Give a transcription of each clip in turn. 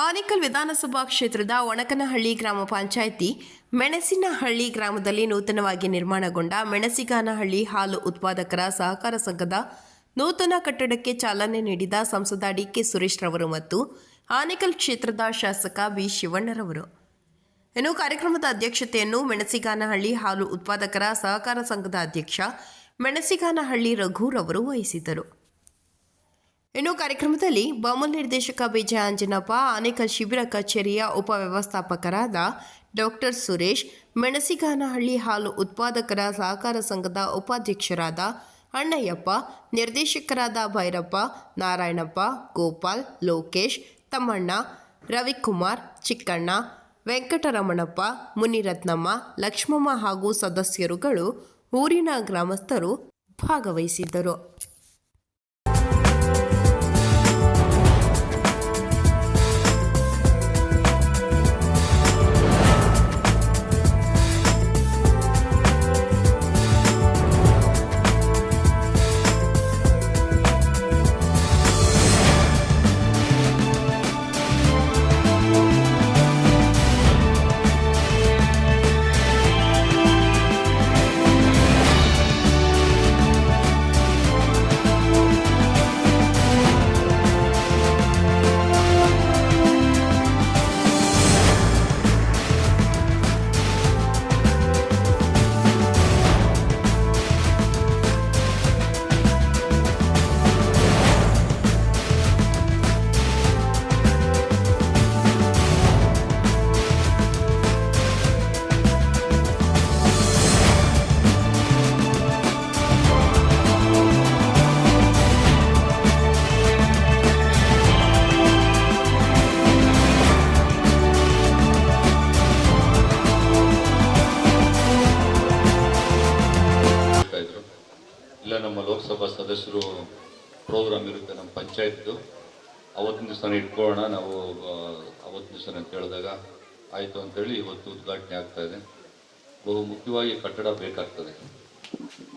ಆನೇಕಲ್ ವಿಧಾನಸಭಾ ಕ್ಷೇತ್ರದ ಒಣಕನಹಳ್ಳಿ ಗ್ರಾಮ ಪಂಚಾಯಿತಿ ಮೆಣಸಿನಹಳ್ಳಿ ಗ್ರಾಮದಲ್ಲಿ ನೂತನವಾಗಿ ನಿರ್ಮಾಣಗೊಂಡ ಮೆಣಸಿಗಾನಹಳ್ಳಿ ಹಾಲು ಉತ್ಪಾದಕರ ಸಹಕಾರ ಸಂಘದ ನೂತನ ಕಟ್ಟಡಕ್ಕೆ ಚಾಲನೆ ನೀಡಿದ ಸಂಸದ ಡಿಕೆ ಸುರೇಶ್ ರವರು ಮತ್ತು ಆನೇಕಲ್ ಕ್ಷೇತ್ರದ ಶಾಸಕ ಬಿ ಶಿವಣ್ಣರವರು. ಇನ್ನು ಕಾರ್ಯಕ್ರಮದ ಅಧ್ಯಕ್ಷತೆಯನ್ನು ಮೆಣಸಿಗಾನಹಳ್ಳಿ ಹಾಲು ಉತ್ಪಾದಕರ ಸಹಕಾರ ಸಂಘದ ಅಧ್ಯಕ್ಷ ಮೆಣಸಿಗಾನಹಳ್ಳಿ ರಘುರವರು ವಹಿಸಿದ್ದರು. ಇನ್ನು ಕಾರ್ಯಕ್ರಮದಲ್ಲಿ ಬಾಮುಲ್ ನಿರ್ದೇಶಕ ವಿಜಯ ಅಂಜನಪ್ಪ ಆನೇಕಲ್ ಶಿಬಿರ ಕಚೇರಿಯ ಉಪವ್ಯವಸ್ಥಾಪಕರಾದ ಡಾಕ್ಟರ್ ಸುರೇಶ್, ಮೆಣಸಿಗಾನಹಳ್ಳಿ ಹಾಲು ಉತ್ಪಾದಕರ ಸಹಕಾರ ಸಂಘದ ಉಪಾಧ್ಯಕ್ಷರಾದ ಅಣ್ಣಯ್ಯಪ್ಪ, ನಿರ್ದೇಶಕರಾದ ಭೈರಪ್ಪ, ನಾರಾಯಣಪ್ಪ, ಗೋಪಾಲ್, ಲೋಕೇಶ್, ತಮ್ಮಣ್ಣ ರವಿಕುಮಾರ್, ಚಿಕ್ಕಣ್ಣ ವೆಂಕಟರಮಣಪ್ಪ, ಮುನಿರತ್ನಮ್ಮ, ಲಕ್ಷ್ಮಮ್ಮ ಹಾಗೂ ಸದಸ್ಯರುಗಳು ಊರಿನ ಗ್ರಾಮಸ್ಥರು ಭಾಗವಹಿಸಿದ್ದರು. ನಮ್ಮ ಲೋಕಸಭಾ ಸದಸ್ಯರು ಪ್ರೋಗ್ರಾಮ್ ಇರುತ್ತೆ ನಮ್ಮ ಪಂಚಾಯತ್ದು. ಅವತ್ತಿನ ದಿವಸನೇ ಇಟ್ಕೊಳ್ಳೋಣ. ನಾವು ಅವತ್ತಿನ ದಿವಸ ಅಂತ ಹೇಳಿದಾಗ ಆಯಿತು ಅಂತೇಳಿ ಇವತ್ತು ಉದ್ಘಾಟನೆ ಆಗ್ತಾ ಇದೆ. ಬಹು ಮುಖ್ಯವಾಗಿ ಕಟ್ಟಡ ಬೇಕಾಗ್ತದೆ.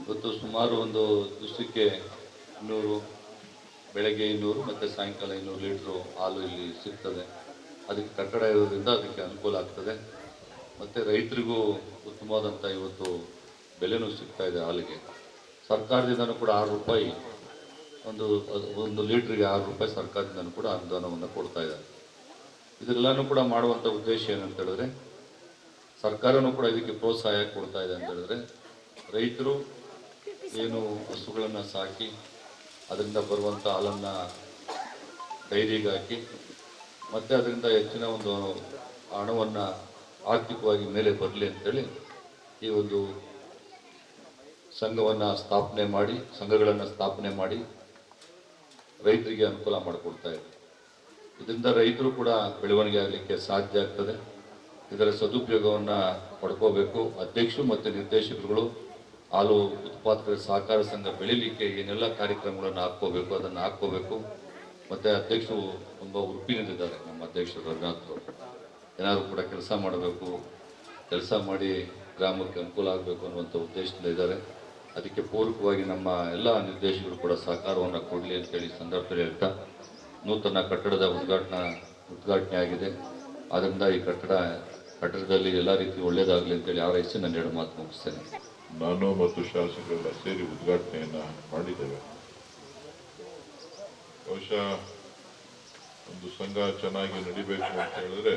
ಇವತ್ತು ಸುಮಾರು ಒಂದು ದಿವಸಕ್ಕೆ ಇನ್ನೂರು, ಬೆಳಗ್ಗೆ ಇನ್ನೂರು ಮತ್ತು ಸಾಯಂಕಾಲ ಇನ್ನೂರು ಲೀಟ್ರು ಹಾಲು ಇಲ್ಲಿ ಸಿಗ್ತದೆ. ಅದಕ್ಕೆ ಕಟ್ಟಡ ಇರೋದ್ರಿಂದ ಅದಕ್ಕೆ ಅನುಕೂಲ ಆಗ್ತದೆ. ಮತ್ತು ರೈತರಿಗೂ ಉತ್ತಮವಾದಂಥ ಇವತ್ತು ಬೆಲೆನೂ ಸಿಗ್ತಾ ಇದೆ ಹಾಲಿಗೆ. ಸರ್ಕಾರದಿಂದನೂ ಕೂಡ ಆರು ರೂಪಾಯಿ ಒಂದು ಒಂದು ಲೀಟ್ರಿಗೆ ಆರು ರೂಪಾಯಿ ಸರ್ಕಾರದಿಂದನೂ ಕೂಡ ಅನುದಾನವನ್ನು ಕೊಡ್ತಾ ಇದ್ದಾರೆ. ಇದೆಲ್ಲನೂ ಕೂಡ ಮಾಡುವಂಥ ಉದ್ದೇಶ ಏನಂತ ಹೇಳಿದ್ರೆ, ಸರ್ಕಾರನೂ ಕೂಡ ಇದಕ್ಕೆ ಪ್ರೋತ್ಸಾಹ ಕೊಡ್ತಾ ಇದೆ ಅಂತ ಹೇಳಿದ್ರೆ, ರೈತರು ಏನು ಹಸುಗಳನ್ನು ಸಾಕಿ, ಅದರಿಂದ ಬರುವಂಥ ಹಾಲನ್ನು ಡೈರಿಗೆ ಹಾಕಿ, ಮತ್ತು ಅದರಿಂದ ಹೆಚ್ಚಿನ ಒಂದು ಹಣವನ್ನು ಆರ್ಥಿಕವಾಗಿ ಮೇಲೆ ಬರಲಿ ಅಂತೇಳಿ ಈ ಒಂದು ಸಂಘವನ್ನು ಸ್ಥಾಪನೆ ಮಾಡಿ, ಸಂಘಗಳನ್ನು ಸ್ಥಾಪನೆ ಮಾಡಿ ರೈತರಿಗೆ ಅನುಕೂಲ ಮಾಡಿಕೊಡ್ತಾ ಇದೆ. ಇದರಿಂದ ರೈತರು ಕೂಡ ಬೆಳವಣಿಗೆ ಆಗಲಿಕ್ಕೆ ಸಾಧ್ಯ ಆಗ್ತದೆ. ಇದರ ಸದುಪಯೋಗವನ್ನು ಪಡ್ಕೋಬೇಕು. ಅಧ್ಯಕ್ಷರು ಮತ್ತು ನಿರ್ದೇಶಕರುಗಳು, ಹಾಲು ಉತ್ಪಾದಕರ ಸಹಕಾರ ಸಂಘ ಬೆಳೀಲಿಕ್ಕೆ ಏನೆಲ್ಲ ಕಾರ್ಯಕ್ರಮಗಳನ್ನು ಹಾಕ್ಕೋಬೇಕು, ಅದನ್ನು ಹಾಕ್ಕೋಬೇಕು. ಮತ್ತು ಅಧ್ಯಕ್ಷರು ತುಂಬ ಉಡುಪಿನಿಂದಿದ್ದಾರೆ ನಮ್ಮ ಅಧ್ಯಕ್ಷರು ರಘುನಾಥ್ ಅವರು. ಏನಾದರೂ ಕೂಡ ಕೆಲಸ ಮಾಡಬೇಕು, ಕೆಲಸ ಮಾಡಿ ಗ್ರಾಮಕ್ಕೆ ಅನುಕೂಲ ಆಗಬೇಕು ಅನ್ನುವಂಥ ಉದ್ದೇಶದಿಂದ ಇದ್ದಾರೆ. ಅದಕ್ಕೆ ಪೂರಕವಾಗಿ ನಮ್ಮ ಎಲ್ಲ ನಿರ್ದೇಶಕರು ಕೂಡ ಸಹಕಾರವನ್ನು ಕೊಡಲಿ ಅಂತೇಳಿ ಹೇಳಿ ಸಂದರ್ಭದಲ್ಲಿ ಹೇಳ್ತಾ, ನೂತನ ಕಟ್ಟಡದ ಉದ್ಘಾಟನಾ, ಉದ್ಘಾಟನೆ ಆಗಿದೆ. ಆದ್ದರಿಂದ ಈ ಕಟ್ಟಡ, ಕಟ್ಟಡದಲ್ಲಿ ಎಲ್ಲ ರೀತಿ ಒಳ್ಳೆಯದಾಗಲಿ ಅಂತೇಳಿ ಆರೈಸಿ ನನ್ನ ಎರಡು ಮಾತು ಮುಗಿಸ್ತೇನೆ. ನಾನು ಮತ್ತು ಶಾಸಕರೆಲ್ಲ ಸೇರಿ ಉದ್ಘಾಟನೆಯನ್ನು ಮಾಡಿದ್ದೇವೆ. ಬಹುಶಃ ಒಂದು ಸಂಘ ಚೆನ್ನಾಗಿ ನಡಿಬೇಕು ಅಂತ ಹೇಳಿದ್ರೆ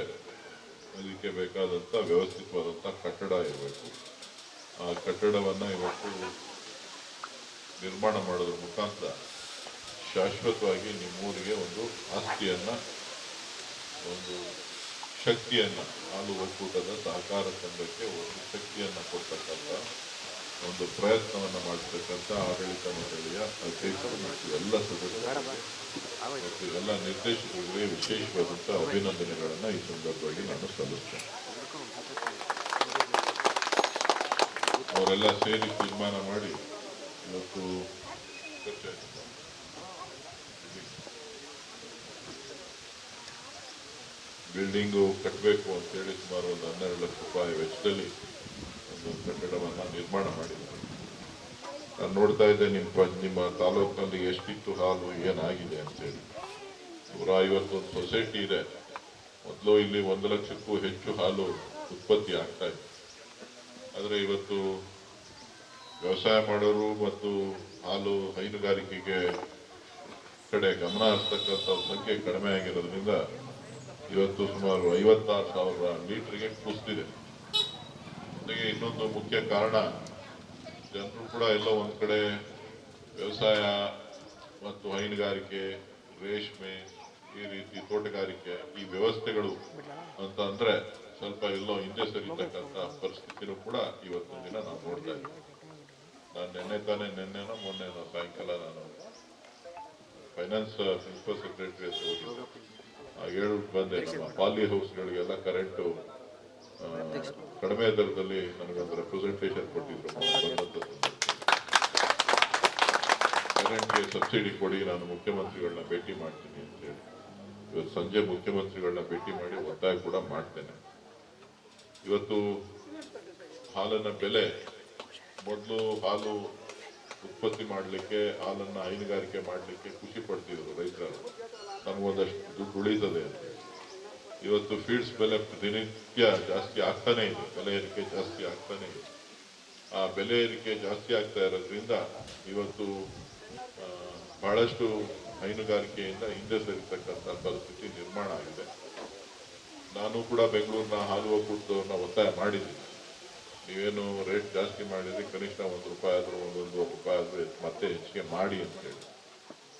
ಅದಕ್ಕೆ ಬೇಕಾದಂಥ ವ್ಯವಸ್ಥಿತವಾದಂಥ ಕಟ್ಟಡ ಇರಬೇಕು. ಆ ಕಟ್ಟಡವನ್ನು ಇವತ್ತು ನಿರ್ಮಾಣ ಮಾಡೋದ್ರ ಮುಖಾಂತರ ಶಾಶ್ವತವಾಗಿ ನಿಮ್ಮೂರಿಗೆ ಒಂದು ಆಸ್ತಿಯನ್ನು, ಒಂದು ಶಕ್ತಿಯನ್ನು, ಹಾಲು ಒಕ್ಕೂಟದ ಸಹಕಾರ ಸಂಘಕ್ಕೆ ಒಂದು ಶಕ್ತಿಯನ್ನು ಕೊಡ್ತಕ್ಕಂಥ ಒಂದು ಪ್ರಯತ್ನವನ್ನು ಮಾಡತಕ್ಕಂಥ ಆಡಳಿತ ಮಂಡಳಿಯ ಅಧ್ಯಕ್ಷರು ಮತ್ತು ಎಲ್ಲ ಸದಸ್ಯರು. ಮತ್ತು ಎಲ್ಲ ನಿರ್ದೇಶಕರಿಗೆ ವಿಶೇಷವಾದಂಥ ಅಭಿನಂದನೆಗಳನ್ನು ಈ ಸಂದರ್ಭವಾಗಿ ನಾನು ಸಲ್ಲಿಸ್ತೇನೆ. ಅವರೆಲ್ಲ ಸೇರಿ ತೀರ್ಮಾನ ಮಾಡಿ ಇವತ್ತು ಬಿಲ್ಡಿಂಗು ಕಟ್ಟಬೇಕು ಅಂತೇಳಿ ಸುಮಾರು ಒಂದು ಹನ್ನೆರಡು ಲಕ್ಷ ರೂಪಾಯಿ ವೆಚ್ಚದಲ್ಲಿ ಒಂದು ಕಟ್ಟಡವನ್ನು ನಿರ್ಮಾಣ ಮಾಡಿದ್ದಾರೆ ನಾನು ನೋಡ್ತಾ ಇದ್ದೆ ನಿಮ್ಮ ನಿಮ್ಮ ತಾಲೂಕಿನಲ್ಲಿ ಎಷ್ಟಿತ್ತು ಹಾಲು, ಏನಾಗಿದೆ ಅಂತೇಳಿ ನೂರ ಐವತ್ತೊಂದು ಸೊಸೈಟಿ ಇದೆ. ಮೊದಲು ಇಲ್ಲಿ ಒಂದು ಲಕ್ಷಕ್ಕೂ ಹೆಚ್ಚು ಹಾಲು ಉತ್ಪತ್ತಿ ಆಗ್ತಾ ಇತ್ತು. ಆದರೆ ಇವತ್ತು ವ್ಯವಸಾಯ ಮಾಡೋರು ಮತ್ತು ಹಾಲು ಹೈನುಗಾರಿಕೆಗೆ ಕಡೆ ಗಮನ ಹರಿಸ್ತಕ್ಕಂಥ ಸಂಖ್ಯೆ ಕಡಿಮೆ ಆಗಿರೋದ್ರಿಂದ ಇವತ್ತು ಸುಮಾರು ಐವತ್ತಾರು ಸಾವಿರ ಲೀಟರ್ಗೆ ಕುಸಿದಿದೆ. ಜೊತೆಗೆ ಇನ್ನೊಂದು ಮುಖ್ಯ ಕಾರಣ, ಜನರು ಕೂಡ ಎಲ್ಲ ಒಂದು ಕಡೆ ವ್ಯವಸಾಯ ಮತ್ತು ಹೈನುಗಾರಿಕೆ, ರೇಷ್ಮೆ, ಈ ರೀತಿ ತೋಟಗಾರಿಕೆ, ಈ ವ್ಯವಸ್ಥೆಗಳು ಅಂತ ಅಂದ್ರೆ ಸ್ವಲ್ಪ ಎಲ್ಲೋ ಹಿಂದೆ ಸರಿತಕ್ಕಂಥ ಪರಿಸ್ಥಿತಿನೂ ಕೂಡ ಇವತ್ತಿನ ದಿನ ನಾವು ನೋಡ್ತಾ ಇದ್ದೀವಿ. ನಾನು ನಿನ್ನೆ ತಾನೇ ನಿನ್ನೆನೋ ಮೊನ್ನೆನೋ ಸಾಯಂಕಾಲ ನಾನು ಫೈನಾನ್ಸ್ ಪ್ರಿನ್ಸಿಪಲ್ ಸೆಕ್ರೆಟರಿ ಹತ್ರ ಹೋಗಿದ್ದೆ ಬಂದೆ. ನಮ್ಮ ಪಾಲಿ ಹೌಸ್ಗಳಿಗೆಲ್ಲ ಕರೆಂಟು ಕಡಿಮೆ ದರದಲ್ಲಿ ನನಗೊಂದು ರೆಪ್ರೆಸೆಂಟೇಷನ್ ಕೊಟ್ಟಿದ್ರು. ಕರೆಂಟ್ಗೆ ಸಬ್ಸಿಡಿ ಕೊಡಿ, ನಾನು ಮುಖ್ಯಮಂತ್ರಿಗಳನ್ನ ಭೇಟಿ ಮಾಡ್ತೀನಿ ಅಂತ ಹೇಳಿ. ಇವತ್ತು ಸಂಜೆ ಮುಖ್ಯಮಂತ್ರಿಗಳನ್ನ ಭೇಟಿ ಮಾಡಿ ಒತ್ತಾಯ ಕೂಡ ಮಾಡ್ತೇನೆ. ಇವತ್ತು ಹಾಲಿನ ಬೆಲೆ, ಮೊದಲು ಹಾಲು ಉತ್ಪತ್ತಿ ಮಾಡಲಿಕ್ಕೆ, ಹಾಲನ್ನ ಹೈನುಗಾರಿಕೆ ಮಾಡಲಿಕ್ಕೆ ಖುಷಿ ಪಡ್ತಿದ್ರು ರೈತರು. ನಮಗೊಂದಷ್ಟು ದುಡ್ಡು ಉಳಿತದೆ ಅಂತ. ಇವತ್ತು ಫೀಡ್ಸ್ ಬೆಲೆ ದಿನನಿತ್ಯ ಜಾಸ್ತಿ ಆಗ್ತಾನೆ ಇದೆ. ಬೆಲೆ ಏರಿಕೆ ಜಾಸ್ತಿ ಆಗ್ತಾನೆ ಇದೆ. ಆ ಬೆಲೆ ಏರಿಕೆ ಜಾಸ್ತಿ ಆಗ್ತಾ ಇರೋದ್ರಿಂದ ಇವತ್ತು ಬಹಳಷ್ಟು ಹೈನುಗಾರಿಕೆಯಿಂದ ಹಿಂದೆ ಸರಿತಕ್ಕಂಥ ಪರಿಸ್ಥಿತಿ ನಿರ್ಮಾಣ ಆಗಿದೆ. ನಾನು ಕೂಡ ಬೆಂಗಳೂರಿನ ಹಾಲು ಒಕ್ಕೂಟದವ್ರನ್ನ ಒತ್ತಾಯ ಮಾಡಿದ್ದೀನಿ. ನೀವೇನು ರೇಟ್ ಜಾಸ್ತಿ ಮಾಡಿದ್ರೆ ಕನಿಷ್ಠ ಒಂದು ರೂಪಾಯಿ ಆದರೂ ಒಂದೊಂದು ರೂಪಾಯಿ ಆದರೂ ಮತ್ತೆ ಹೆಚ್ಚಿಗೆ ಮಾಡಿ ಅಂತ ಹೇಳಿ.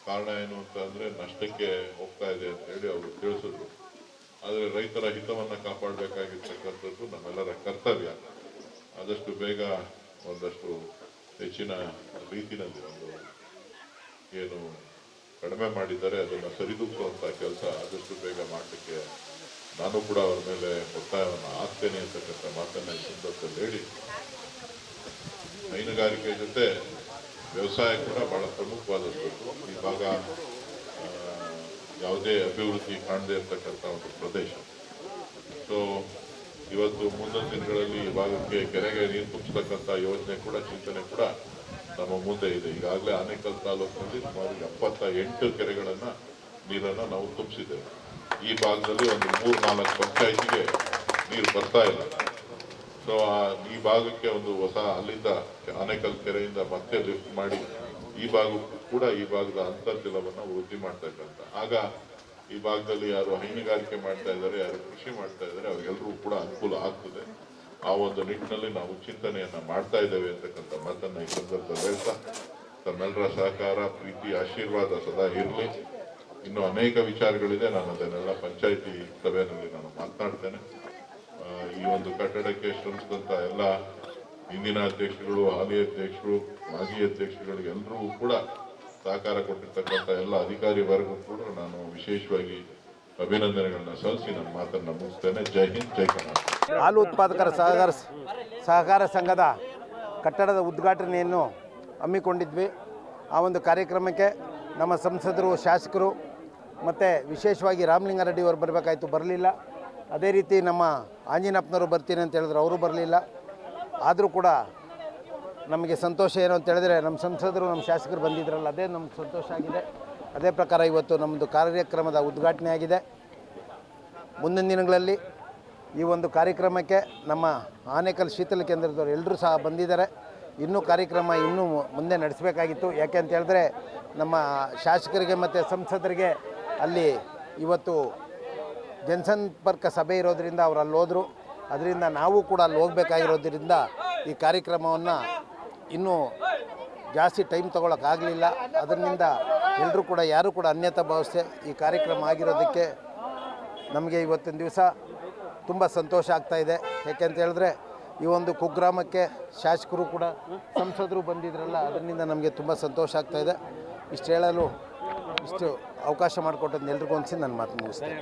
ಕಾರಣ ಏನು ಅಂತ ಅಂದರೆ ನಷ್ಟಕ್ಕೆ ಹೋಗ್ತಾ ಇದೆ ಅಂತ ಹೇಳಿ ಅವರು ತಿಳಿಸಿದ್ರು. ಆದರೆ ರೈತರ ಹಿತವನ್ನು ಕಾಪಾಡಬೇಕಾಗಿರ್ತಕ್ಕಂಥದ್ದು ನಮ್ಮೆಲ್ಲರ ಕರ್ತವ್ಯ. ಆದಷ್ಟು ಬೇಗ ಒಂದಷ್ಟು ಹೆಚ್ಚಿನ ರೀತಿಯಲ್ಲಿ ಒಂದು ಏನು ಕಡಿಮೆ ಮಾಡಿದ್ದಾರೆ ಅದನ್ನು ಸರಿದೂಗಿಸುವಂತ ಕೆಲಸ ಆದಷ್ಟು ಬೇಗ ಮಾಡಲಿಕ್ಕೆ ನಾನು ಕೂಡ ಅವರ ಮೇಲೆ ಒತ್ತಾಯವನ್ನು ಹಾಕ್ತೇನೆ ಅಂತಕ್ಕಂಥ ಮಾತನ್ನು ಈ ಸಂದರ್ಭದಲ್ಲಿ ಹೇಳಿ. ಹೈನುಗಾರಿಕೆ ಜೊತೆ ವ್ಯವಸಾಯ ಕೂಡ ಬಹಳ ಪ್ರಮುಖವಾದದ್ದು. ಈ ಭಾಗ ಯಾವುದೇ ಅಭಿವೃದ್ಧಿ ಕಾಣದೇ ಇರತಕ್ಕಂಥ ಒಂದು ಪ್ರದೇಶ. ಸೊ ಇವತ್ತು ಮುಂದಿನ ದಿನಗಳಲ್ಲಿ ಈ ಭಾಗಕ್ಕೆ ಕೆರೆಗೆ ನೀರು ತುಂಬಿಸ್ತಕ್ಕಂಥ ಯೋಜನೆ ಕೂಡ, ಚಿಂತನೆ ಕೂಡ ನಮ್ಮ ಮುಂದೆ ಇದೆ. ಈಗಾಗಲೇ ಆನೇಕಲ್ ತಾಲೂಕಿನಲ್ಲಿ ಸುಮಾರು ಎಪ್ಪತ್ತ ಎಂಟು ಕೆರೆಗಳನ್ನು ನೀರನ್ನು ನಾವು ತುಂಬಿಸಿದ್ದೇವೆ. ಈ ಭಾಗದಲ್ಲಿ ಒಂದು ಮೂರು ನಾಲ್ಕು ಪಂಚಾಯಿತಿಗೆ ನೀರು ಬರ್ತಾ ಇಲ್ಲ. ಸೊ ಈ ಭಾಗಕ್ಕೆ ಒಂದು ಹೊಸ ಅಲ್ಲಿಂದ ಆನೇಕಲ್ ಕೆರೆಯಿಂದ ಮತ್ತೆ ಲಿಫ್ಟ್ ಮಾಡಿ, ಈ ಭಾಗಕ್ಕೂ ಕೂಡ ಈ ಭಾಗದ ಅಂತರ್ಜಲವನ್ನ ವೃದ್ಧಿ ಮಾಡ್ತಕ್ಕಂಥ ಆಗ ಈ ಭಾಗದಲ್ಲಿ ಯಾರು ಹೈನುಗಾರಿಕೆ ಮಾಡ್ತಾ ಇದ್ದಾರೆ, ಯಾರು ಕೃಷಿ ಮಾಡ್ತಾ ಇದ್ದಾರೆ ಅವ್ರಿಗೆಲ್ಲರೂ ಕೂಡ ಅನುಕೂಲ ಆಗ್ತದೆ. ಆ ಒಂದು ನಿಟ್ಟಿನಲ್ಲಿ ನಾವು ಚಿಂತನೆಯನ್ನ ಮಾಡ್ತಾ ಇದ್ದೇವೆ ಅಂತಕ್ಕಂಥ ಮಾತನ್ನ ಈ ಸಂದರ್ಭದಲ್ಲಿ ಹೇಳ್ತಾ ತಮ್ಮೆಲ್ಲರ ಸಹಕಾರ, ಪ್ರೀತಿ, ಆಶೀರ್ವಾದ ಸದಾ ಇರಲಿ. ಇನ್ನು ಅನೇಕ ವಿಚಾರಗಳಿದೆ. ನಾನು ಅದನ್ನೆಲ್ಲ ಪಂಚಾಯಿತಿ ಸಭೆಯಲ್ಲಿ ನಾನು ಮಾತನಾಡ್ತೇನೆ. ಈ ಒಂದು ಕಟ್ಟಡಕ್ಕೆ ಶ್ರಮಿಸಿದಂತ ಎಲ್ಲ ಹಿಂದಿನ ಅಧ್ಯಕ್ಷಗಳು ಹಾಲಿ ಅಧ್ಯಕ್ಷರು, ಮಾಜಿ ಅಧ್ಯಕ್ಷರುಗಳಿಗೆ ಎಲ್ಲರಿಗೂ ಕೂಡ ಸಹಕಾರ ಕೊಟ್ಟಿರ್ತಕ್ಕಂಥ ಎಲ್ಲ ಅಧಿಕಾರಿ ವರ್ಗೂ ಕೂಡ ನಾನು ವಿಶೇಷವಾಗಿ ಅಭಿನಂದನೆಗಳನ್ನ ಸಲ್ಲಿಸಿ ನನ್ನ ಮಾತನ್ನ ಮುಗಿಸ್ತೇನೆ. ಜೈ ಹಿಂದ್, ಜೈ ಕರ್ನಾಟಕ. ಹಾಲು ಉತ್ಪಾದಕರ ಸಹಕಾರ ಸಹಕಾರ ಸಂಘದ ಕಟ್ಟಡದ ಉದ್ಘಾಟನೆಯನ್ನು ಹಮ್ಮಿಕೊಂಡಿದ್ವಿ. ಆ ಒಂದು ಕಾರ್ಯಕ್ರಮಕ್ಕೆ ನಮ್ಮ ಸಂಸದರು, ಶಾಸಕರು ಮತ್ತು ವಿಶೇಷವಾಗಿ ರಾಮಲಿಂಗಾರೆಡ್ಡಿ ಅವರು ಬರಬೇಕಾಯ್ತು, ಬರಲಿಲ್ಲ. ಅದೇ ರೀತಿ ನಮ್ಮ ಆಂಜಿನಪ್ಪನವರು ಬರ್ತೀನಿ ಅಂತ ಹೇಳಿದ್ರು, ಅವರು ಬರಲಿಲ್ಲ. ಆದರೂ ಕೂಡ ನಮಗೆ ಸಂತೋಷ ಏನು ಅಂತ ಹೇಳಿದ್ರೆ, ನಮ್ಮ ಸಂಸದರು, ನಮ್ಮ ಶಾಸಕರು ಬಂದಿದ್ರಲ್ಲ, ಅದೇ ನಮ್ಗೆ ಸಂತೋಷ ಆಗಿದೆ. ಅದೇ ಪ್ರಕಾರ ಇವತ್ತು ನಮ್ಮದು ಕಾರ್ಯಕ್ರಮದ ಉದ್ಘಾಟನೆ ಆಗಿದೆ. ಮುಂದಿನ ದಿನಗಳಲ್ಲಿ ಈ ಒಂದು ಕಾರ್ಯಕ್ರಮಕ್ಕೆ ನಮ್ಮ ಆನೇಕಲ್ ಶೀತಲ ಕೇಂದ್ರದವರು ಎಲ್ಲರೂ ಸಹ ಬಂದಿದ್ದಾರೆ. ಇನ್ನೂ ಕಾರ್ಯಕ್ರಮ ಇನ್ನೂ ಮುಂದೆ ನಡೆಸಬೇಕಾಗಿತ್ತು. ಯಾಕೆ ಅಂತ ಹೇಳಿದ್ರೆ, ನಮ್ಮ ಶಾಸಕರಿಗೆ ಮತ್ತು ಸಂಸದರಿಗೆ ಅಲ್ಲಿ ಇವತ್ತು ಜನಸಂಪರ್ಕ ಸಭೆ ಇರೋದರಿಂದ ಅವರು ಅಲ್ಲಿ ಹೋದರು. ಅದರಿಂದ ನಾವು ಕೂಡ ಅಲ್ಲಿ ಹೋಗಬೇಕಾಗಿರೋದ್ರಿಂದ ಈ ಕಾರ್ಯಕ್ರಮವನ್ನು ಇನ್ನೂ ಜಾಸ್ತಿ ಟೈಮ್ ತೊಗೊಳಕ್ಕಾಗಲಿಲ್ಲ. ಅದರಿಂದ ಎಲ್ಲರೂ ಕೂಡ, ಯಾರೂ ಕೂಡ ಅನ್ಯತ ಭಾವಿಸ್ತೆ ಈ ಕಾರ್ಯಕ್ರಮ ಆಗಿರೋದಕ್ಕೆ ನಮಗೆ ಇವತ್ತಿನ ದಿವಸ ತುಂಬ ಸಂತೋಷ ಆಗ್ತಾಯಿದೆ ಯಾಕೆಂತ ಹೇಳಿದ್ರೆ ಈ ಒಂದು ಕುಗ್ರಾಮಕ್ಕೆ ಶಾಸಕರು ಕೂಡ ಸಂಸದರು ಬಂದಿದ್ರಲ್ಲ, ಅದರಿಂದ ನಮಗೆ ತುಂಬ ಸಂತೋಷ ಆಗ್ತಾಯಿದೆ ಇಷ್ಟು ಹೇಳಲು ಇಷ್ಟು ಅವಕಾಶ ಮಾಡಿಕೊಟ್ಟದ್ದು ಎಲ್ರಿಗೂ ಅನಿಸಿ ನನ್ನ ಮಾತು ಮುಗಿಸ್ತೇನೆ.